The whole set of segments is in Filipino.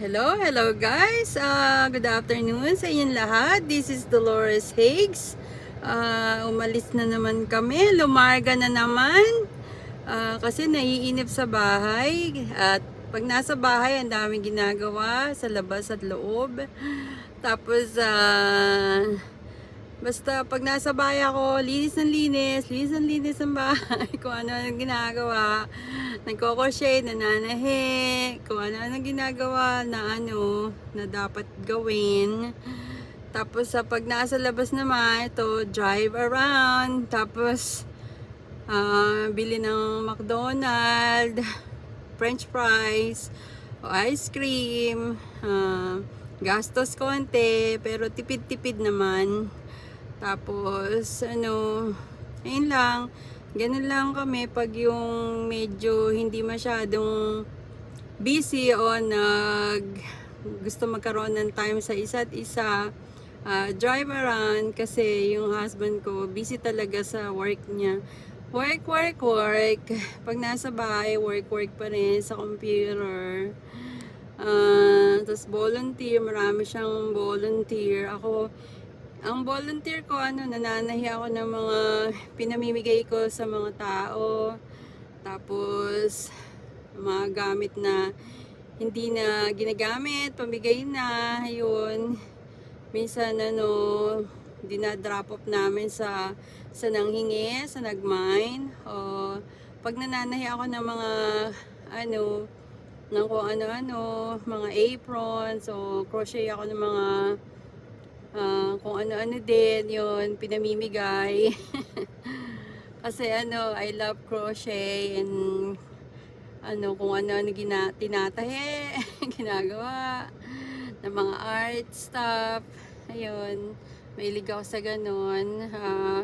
Hello, hello guys. Uh, good afternoon sa inyong lahat. This is Dolores Higgs. Uh, umalis na naman kami. Lumarga na naman. Uh, kasi naiinip sa bahay. At pag nasa bahay, ang daming ginagawa sa labas at loob. Tapos, uh, Basta pag nasa bahay ako, linis ng linis, linis ng linis ng bahay, kung ano ang ginagawa, nagko-crochet, nananahi, kung ano ang ginagawa na ano, na dapat gawin. Tapos sa pag nasa labas naman, ito, drive around, tapos ah, bili ng McDonald's, french fries, o ice cream, ah, gastos konti, pero tipid-tipid naman. Tapos, ano, ayun lang. Ganun lang kami pag yung medyo hindi masyadong busy o nag gusto magkaroon ng time sa isa't isa. ah, drive around kasi yung husband ko busy talaga sa work niya. Work, work, work. Pag nasa bahay, work, work pa rin sa computer. Ah, Tapos volunteer, marami siyang volunteer. Ako, ang volunteer ko, ano, nananahi ako ng mga pinamimigay ko sa mga tao. Tapos, mga gamit na hindi na ginagamit, pamigay na, yun. Minsan, ano, dinadrop off namin sa sa nanghingi, sa nagmine. O, pag nananahi ako ng mga, ano, ng kung ano-ano, mga aprons, o crochet ako ng mga Ah, kung ano-ano din yun, pinamimigay. Kasi ano, I love crochet and ano, kung ano-ano tinatahe, ginagawa, ng mga art stuff. Ayun, mahilig ako sa ganun. Ah,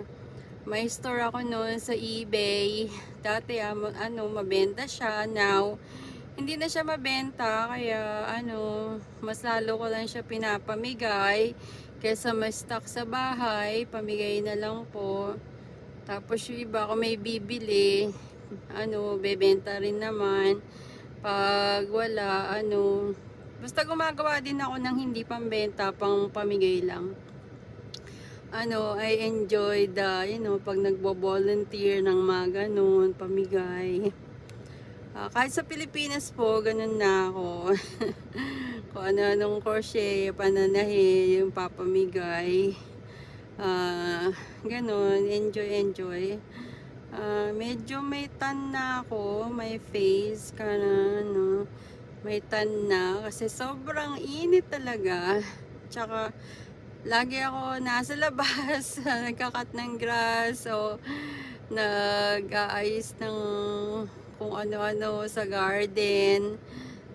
may store ako noon sa eBay. Dati ah, ano, mabenta siya. Now, hindi na siya mabenta. Kaya ano, mas lalo ko lang siya pinapamigay. Kesa may stock sa bahay, pamigay na lang po. Tapos yung iba, kung may bibili, ano, bebenta rin naman. Pag wala, ano, basta gumagawa din ako ng hindi pambenta, pang pamigay lang. Ano, I enjoy the, you know, pag nagbo-volunteer ng mga ganun, pamigay. Ah, kahit sa Pilipinas po, ganun na ako. Kung ano-anong crochet, pananahi, yung papamigay. Ah, ganun, enjoy, enjoy. Ah, medyo may tan na ako, may face ka na, ano, may tan na. Kasi sobrang init talaga. Tsaka, lagi ako nasa labas, nagkakat ng grass, o nag-aayos ng kung ano-ano sa garden.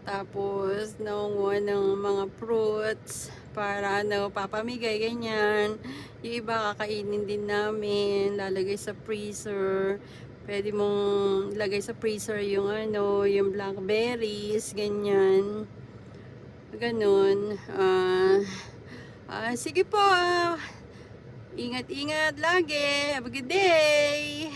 Tapos, nangunguha ng mga fruits para ano, papamigay, ganyan. Yung iba kakainin din namin, lalagay sa freezer. Pwede mong lagay sa freezer yung ano, yung blackberries, ganyan. Ganun. Ah, ah, sige po. Ingat-ingat lagi. Have a good day.